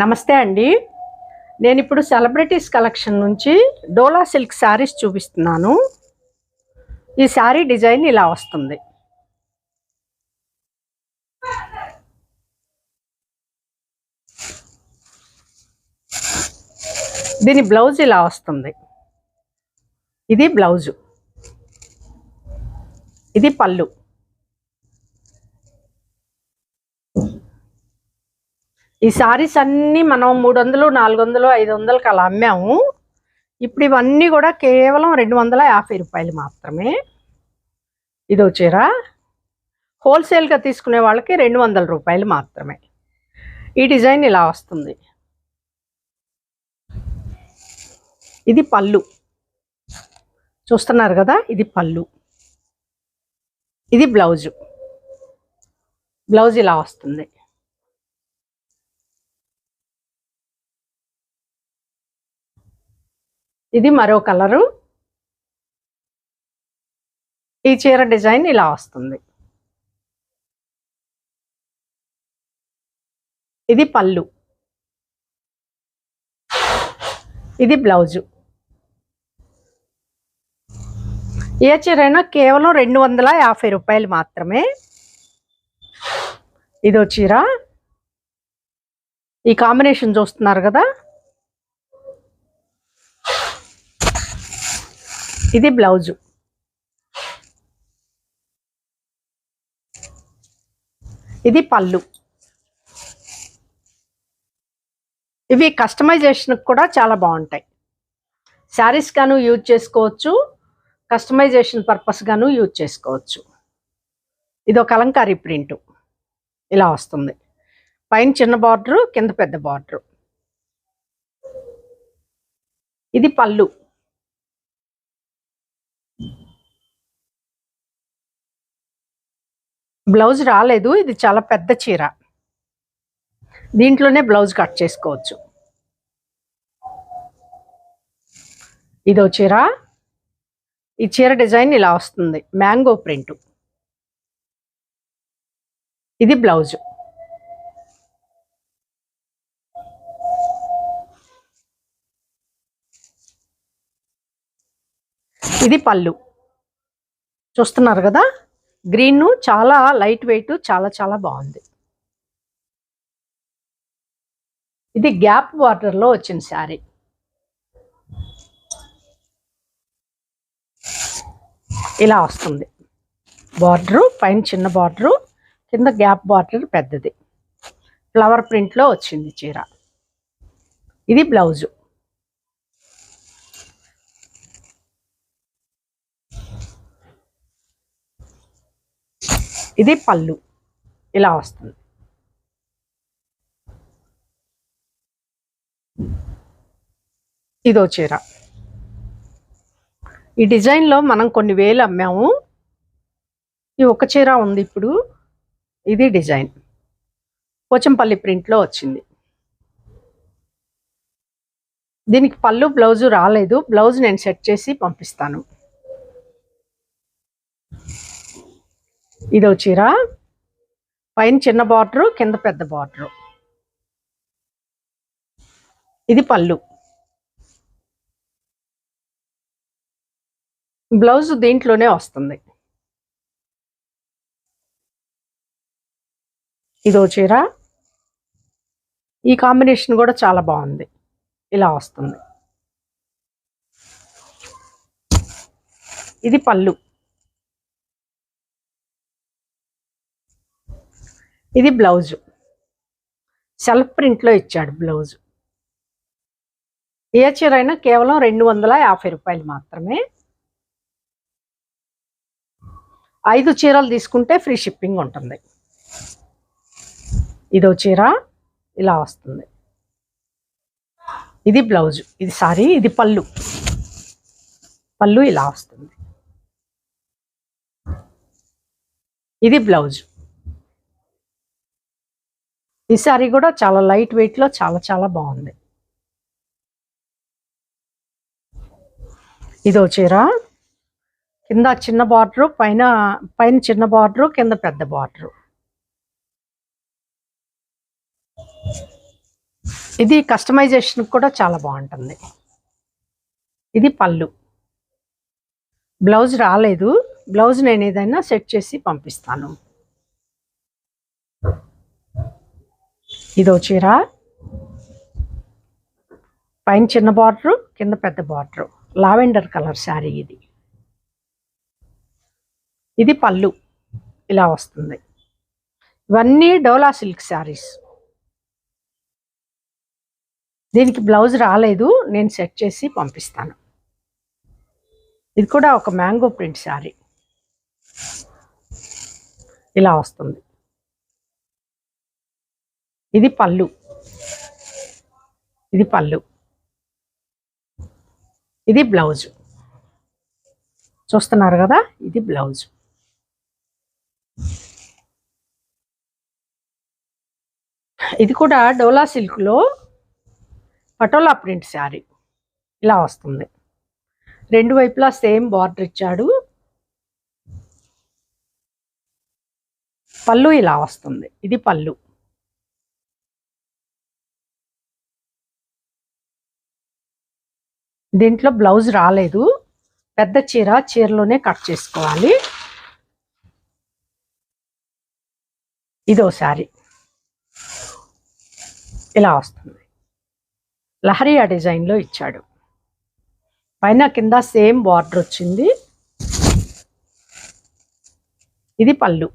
నమస్తే అండి. నేను ఇప్పుడు సెలబ్రిటీస్ కలెక్షన్ నుంచి డోలా సిల్క్ శారీస్ చూపిస్తున్నాను. ఈ శారీ డిజైన్ ఇలా వస్తుంది. దీని బ్లౌజ్ ఇలా వస్తుంది. ఇది బ్లౌజు. ఇది పళ్ళు. ఈ సారీస్ అన్నీ మనం మూడు వందలు నాలుగు వందలు ఐదు వందలకి అలా అమ్మాము. ఇప్పుడు ఇవన్నీ కూడా కేవలం రెండు వందల యాభై రూపాయలు మాత్రమే. ఇదో చీర. హోల్సేల్గా తీసుకునే వాళ్ళకి రెండు వందల రూపాయలు మాత్రమే. ఈ డిజైన్ ఇలా వస్తుంది. ఇది పళ్ళు. చూస్తున్నారు కదా ఇది పళ్ళు. ఇది బ్లౌజు. బ్లౌజ్ ఇలా వస్తుంది. ఇది మరో కలరు. ఈ చీర డిజైన్ ఇలా వస్తుంది. ఇది పళ్ళు. ఇది బ్లౌజు. ఏ చీరైనా కేవలం రెండు వందల యాభై రూపాయలు మాత్రమే. ఇదో చీర. ఈ కాంబినేషన్ చూస్తున్నారు కదా? ఇది బ్లౌజు. ఇది పళ్ళు. ఇవి కస్టమైజేషన్కి కూడా చాలా బాగుంటాయి. శారీస్ గాను యూజ్ చేసుకోవచ్చు. కస్టమైజేషన్ పర్పస్ గాను యూజ్ చేసుకోవచ్చు. ఇది ఒక అలంకారీ ప్రింట్. ఇలా వస్తుంది. పైన చిన్న బార్డరు కింద పెద్ద బార్డరు ఇది పళ్ళు. బ్లౌజ్ రాలేదు ఇది చాలా పెద్ద చీర. దీంట్లోనే బ్లౌజ్ కట్ చేసుకోవచ్చు. ఇదో చీర. ఈ చీర డిజైన్ ఇలా వస్తుంది. Mango print. ఇది బ్లౌజ్. ఇది పళ్ళు. చూస్తున్నారు కదా? గ్రీన్ చాలా లైట్ వెయిట్ చాలా చాలా బాగుంది. ఇది గ్యాప్ బార్డర్లో వచ్చిన శారీ. ఇలా వస్తుంది. బార్డరు పైన చిన్న బార్డరు కింద గ్యాప్ బార్డర్ పెద్దది. ఫ్లవర్ ప్రింట్లో వచ్చింది చీర. ఇది బ్లౌజు. ఇది పళ్ళు. ఇలా వస్తుంది. ఇదో చీర. ఈ డిజైన్లో మనం కొన్ని వేలు అమ్మాము. ఈ ఒక చీర ఉంది ఇప్పుడు. ఇది డిజైన్. పోచంపల్లి ప్రింట్లో వచ్చింది. దీనికి పళ్ళు బ్లౌజు రాలేదు. బ్లౌజ్ నేను సెట్ చేసి పంపిస్తాను. ఇదో చీర. పైన చిన్న బార్డరు కింద పెద్ద బార్డరు. ఇది పళ్ళు. బ్లౌజ్ దీంట్లోనే వస్తుంది. ఇదో చీర. ఈ కాంబినేషన్ కూడా చాలా బాగుంది. ఇలా వస్తుంది. ఇది పళ్ళు. ఇది బ్లౌజు. సెల్ఫ్ ప్రింట్లో ఇచ్చాడు బ్లౌజు. ఏ చీర అయినా కేవలం రెండు వందల యాభై రూపాయలు మాత్రమే. ఐదు చీరలు తీసుకుంటే ఫ్రీ షిప్పింగ్ ఉంటుంది. ఇదో చీర ఇలా వస్తుంది. ఇది బ్లౌజు. ఇది సారీ ఇది పళ్ళు. పళ్ళు ఇలా వస్తుంది. ఇది బ్లౌజు. ఈ సారీ కూడా చాలా లైట్ వెయిట్లో చాలా చాలా బాగుంది. ఇదో చీర. కింద చిన్న బార్డరు పైన పైన చిన్న బార్డరు కింద పెద్ద బార్డరు. ఇది కస్టమైజేషన్ కూడా చాలా బాగుంటుంది. ఇది పళ్ళు. బ్లౌజ్ రాలేదు. బ్లౌజ్ నేను ఏదైనా సెట్ చేసి పంపిస్తాను. ఇదో చీర. పైన చిన్న బార్డర్ కింద పెద్ద బార్డరు. లావెండర్ కలర్ శారీ ఇది. ఇది పళ్ళు. ఇలా వస్తుంది. ఇవన్నీ డోలా సిల్క్ శారీస్. దీనికి బ్లౌజ్ రాలేదు. నేను సెట్ చేసి పంపిస్తాను. ఇది కూడా ఒక మ్యాంగో ప్రింట్ శారీ. ఇలా వస్తుంది. ఇది పళ్ళు. ఇది పళ్ళు. ఇది బ్లౌజ్. చూస్తున్నారు కదా? ఇది బ్లౌజ్. ఇది కూడా డోలా సిల్క్లో పటోలా ప్రింట్ శారీ. ఇలా వస్తుంది. రెండు వైపులా సేమ్ బార్డర్ ఇచ్చాడు. పళ్ళు ఇలా వస్తుంది. ఇది పళ్ళు. దీంట్లో బ్లౌజ్ రాలేదు. పెద్ద చీర చీరలోనే కట్ చేసుకోవాలి. ఇదో శారీ. ఇలా వస్తుంది. లహరియా డిజైన్లో ఇచ్చాడు. పైన కింద సేమ్ బార్డర్ వచ్చింది. ఇది పళ్ళు.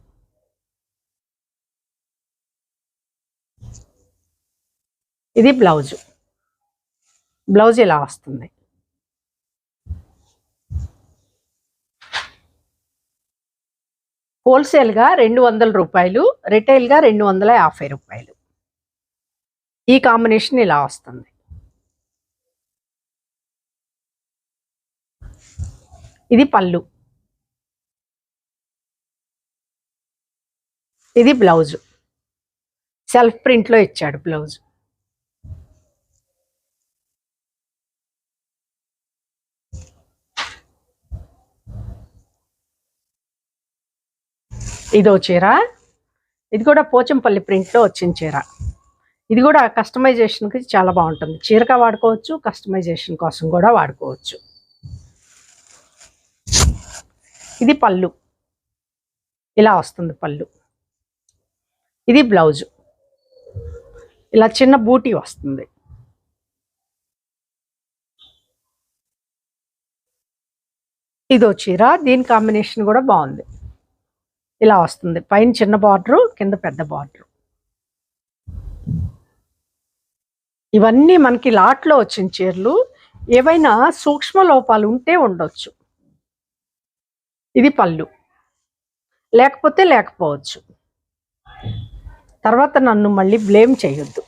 ఇది బ్లౌజ్. బ్లౌజ్ ఇలా వస్తుంది. హోల్సేల్గా రెండు వందల రూపాయలు రిటైల్గా రెండు వందల యాభై రూపాయలు. ఈ కాంబినేషన్ ఇలా వస్తుంది. ఇది పళ్ళు. ఇది బ్లౌజు. సెల్ఫ్ ప్రింట్లో ఇచ్చాడు బ్లౌజు. ఇదో చీర. ఇది కూడా పోచంపల్లి ప్రింట్లో వచ్చిన చీర. ఇది కూడా కస్టమైజేషన్కి చాలా బాగుంటుంది. చీరగా వాడుకోవచ్చు కస్టమైజేషన్ కోసం కూడా వాడుకోవచ్చు. ఇది పళ్ళు. ఇలా వస్తుంది పళ్ళు. ఇది బ్లౌజు ఇలా చిన్న బూటీ వస్తుంది. ఇదో చీర. దీని కాంబినేషన్ కూడా బాగుంది. ఇలా వస్తుంది. పైన చిన్న బార్డరు కింద పెద్ద బార్డరు. ఇవన్నీ మనకి లాట్లో వచ్చిన చీరలు. ఏవైనా సూక్ష్మ లోపాలు ఉంటే ఉండొచ్చు. ఇది పళ్ళు. లేకపోతే లేకపోవచ్చు. తర్వాత నన్ను మళ్ళీ బ్లేమ్ చేయొద్దు.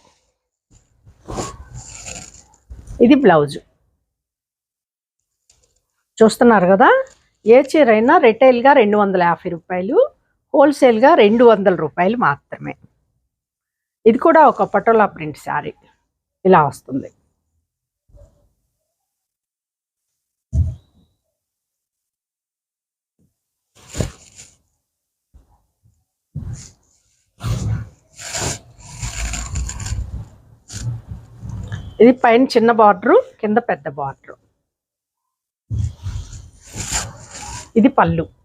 ఇది బ్లౌజు. చూస్తున్నారు కదా? ఏ చీర అయినా రిటైల్గా రెండు వందల యాభై రూపాయలు. హోల్సేల్గా రెండు వందల రూపాయలు మాత్రమే. ఇది కూడా ఒక పటోలా ప్రింట్ శారీ. ఇలా వస్తుంది. ఇది పైన చిన్న బార్డరు కింద పెద్ద బార్డరు. ఇది పళ్ళు.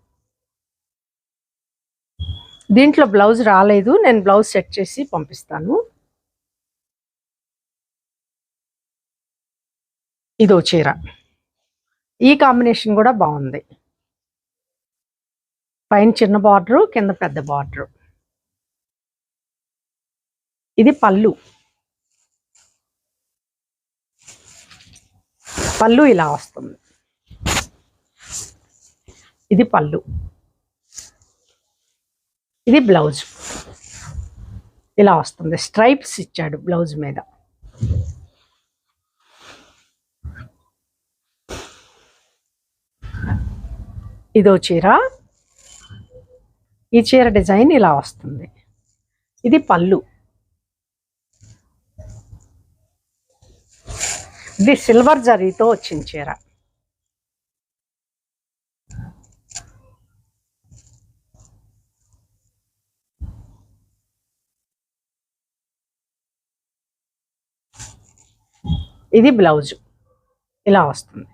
దీంట్లో బ్లౌజ్ రాలేదు నేను బ్లౌజ్ సెట్ చేసి పంపిస్తాను. ఇదో చీర. ఈ కాంబినేషన్ కూడా బాగుంది. పైన చిన్న బార్డరు కింద పెద్ద బార్డరు. ఇది పళ్ళు. పళ్ళు ఇలా వస్తుంది. ఇది పళ్ళు. ఇది బ్లౌజ్. ఇలా వస్తుంది. స్ట్రైప్స్ ఇచ్చాడు బ్లౌజ్ మీద. ఇదో చీర. ఈ చీర డిజైన్ ఇలా వస్తుంది. ఇది పళ్ళు. ఇది సిల్వర్ జరీతో వచ్చిన చీర. ఇది బ్లౌజ్. ఇలా వస్తుంది.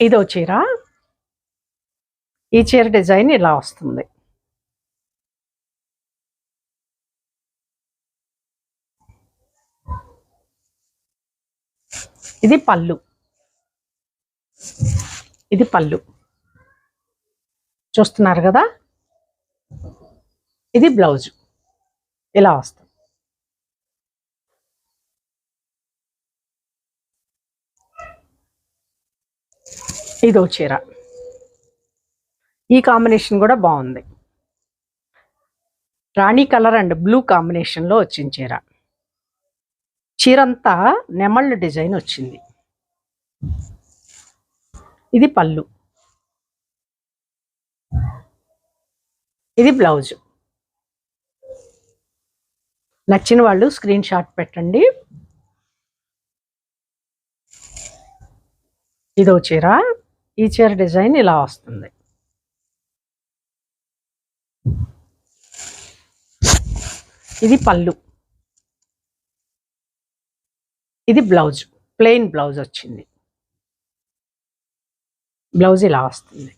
ఇదో చీర. ఈ చీర డిజైన్ ఇలా వస్తుంది. ఇది పళ్ళు. ఇది పళ్ళు. చూస్తున్నారు కదా? ఇది బ్లౌజ్. ఇలా వస్తుంది. ఇదో చీర. ఈ కాంబినేషన్ కూడా బాగుంది. రాణి కలర్ అండ్ బ్లూ కాంబినేషన్లో వచ్చింది చీర. చీరంతా నెమళ్ళ నెమళ్ళు డిజైన్ వచ్చింది. ఇది పళ్ళు. ఇది బ్లౌజ్. నచ్చిన వాళ్ళు స్క్రీన్ షాట్ పెట్టండి. ఇదో చీర. ఈ చీర డిజైన్ ఇలా వస్తుంది. ఇది పళ్ళు. ఇది బ్లౌజ్. ప్లెయిన్ బ్లౌజ్ వచ్చింది. బ్లౌజ్ ఇలా వస్తుంది.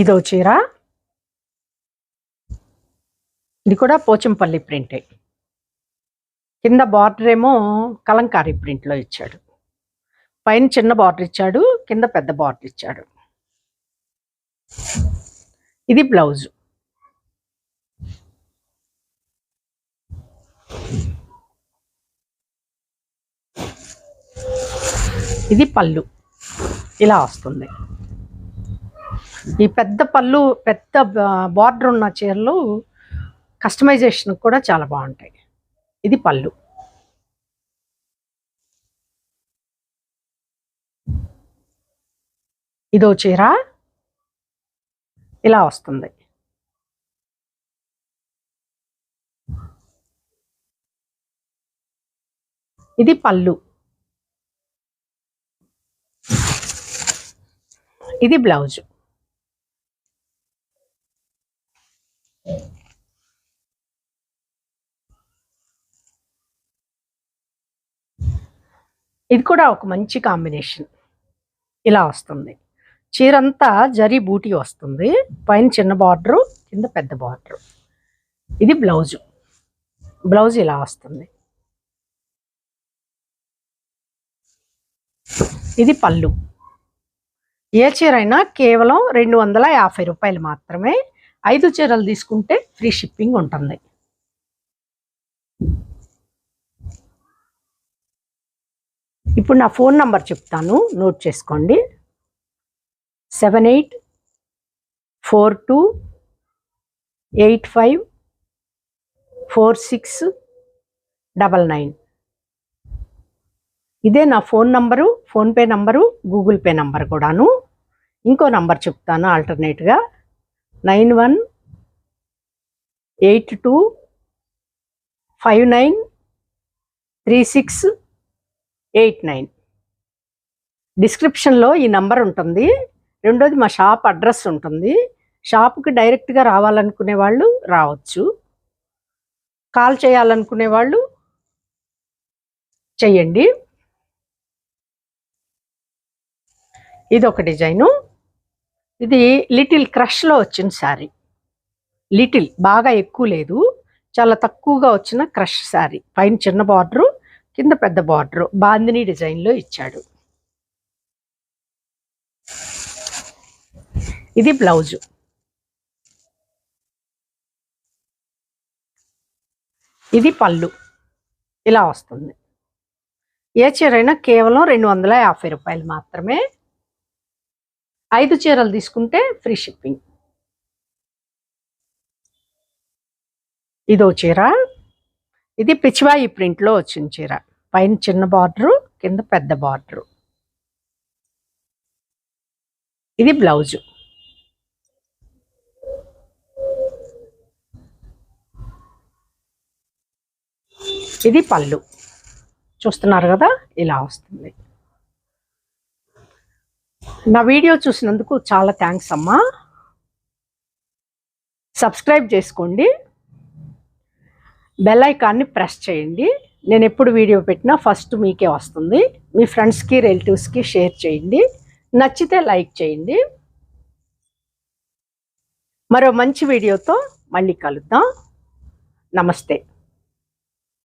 ఇదో చీర. ఇది కూడా పోచంపల్లి ప్రింటే. కింద బార్డర్ ఏమో కలంకారీ ప్రింట్లో ఇచ్చాడు. పైన చిన్న బార్డర్ ఇచ్చాడు కింద పెద్ద బార్డర్ ఇచ్చాడు. ఇది బ్లౌజ్. ఇది పళ్ళు. ఇలా వస్తుంది. ఈ పెద్ద పళ్ళు పెద్ద బార్డర్ ఉన్న చీరలు కస్టమైజేషన్ కూడా చాలా బాగుంటాయి. ఇది పళ్ళు. ఇదో చీర. ఇలా వస్తుంది. ఇది పళ్ళు. ఇది బ్లౌజ్. ఇది కూడా ఒక మంచి కాంబినేషన్. ఇలా వస్తుంది. చీరంతా జరీ బూటీ వస్తుంది. పైన చిన్న బార్డరు కింద పెద్ద బార్డరు. ఇది బ్లౌజు. బ్లౌజ్ ఇలా వస్తుంది. ఇది పళ్ళు. ఏ చీర అయినా కేవలం రెండు వందల యాభై రూపాయలు మాత్రమే. ఐదు చీరలు తీసుకుంటే ఫ్రీ షిప్పింగ్ ఉంటుంది. ఇప్పుడు నా ఫోన్ నంబర్ చెప్తాను. నోట్ చేసుకోండి. Seven eight four two eight five four six double nine. ఇదే నా phone number PhonePe number Google Pay number కూడాను. ఇంకో నంబర్ చెప్తాను ఆల్టర్నేట్గా. Nine one eight two five nine three six eight nine. డిస్క్రిప్షన్లో ఈ నంబర్ ఉంటుంది. రెండోది మా షాప్ అడ్రస్ ఉంటుంది. షాప్కి డైరెక్ట్గా రావాలనుకునే వాళ్ళు రావచ్చు. కాల్ చేయాలనుకునే వాళ్ళు చెయ్యండి. ఇది ఒక డిజైను. ఇది లిటిల్ క్రష్లో వచ్చిన శారీ. లిటిల్ బాగా ఎక్కువ లేదు. చాలా తక్కువగా వచ్చిన క్రష్ శారీ. పైన చిన్న బార్డరు కింద పెద్ద బార్డర్. బాందిని డిజైన్లో ఇచ్చాడు. ఇది బ్లౌజు. ఇది పళ్ళు. ఇలా వస్తుంది. ఏ చీరైనా కేవలం రెండు వందల యాభై రూపాయలు మాత్రమే ఐదు చీరలు తీసుకుంటే ఫ్రీ షిప్పింగ్. ఇదో చీర. ఇది పిచ్చివాయి ప్రింట్లో వచ్చిన చీర. పైన చిన్న బార్డరు కింద పెద్ద బార్డరు. ఇది బ్లౌజు. ఇది పళ్ళు. చూస్తున్నారు కదా? ఇలా వస్తుంది. నా వీడియో చూసినందుకు చాలా థ్యాంక్స్ అమ్మా. సబ్స్క్రైబ్ చేసుకోండి. బెల్ ఐకాన్ని ప్రెస్ చేయండి. నేను ఎప్పుడు వీడియో పెట్టినా ఫస్ట్ మీకే వస్తుంది. మీ ఫ్రెండ్స్కి రిలేటివ్స్కి షేర్ చేయండి. నచ్చితే లైక్ చేయండి. మరో మంచి వీడియోతో మళ్ళీ కలుద్దాం. నమస్తే.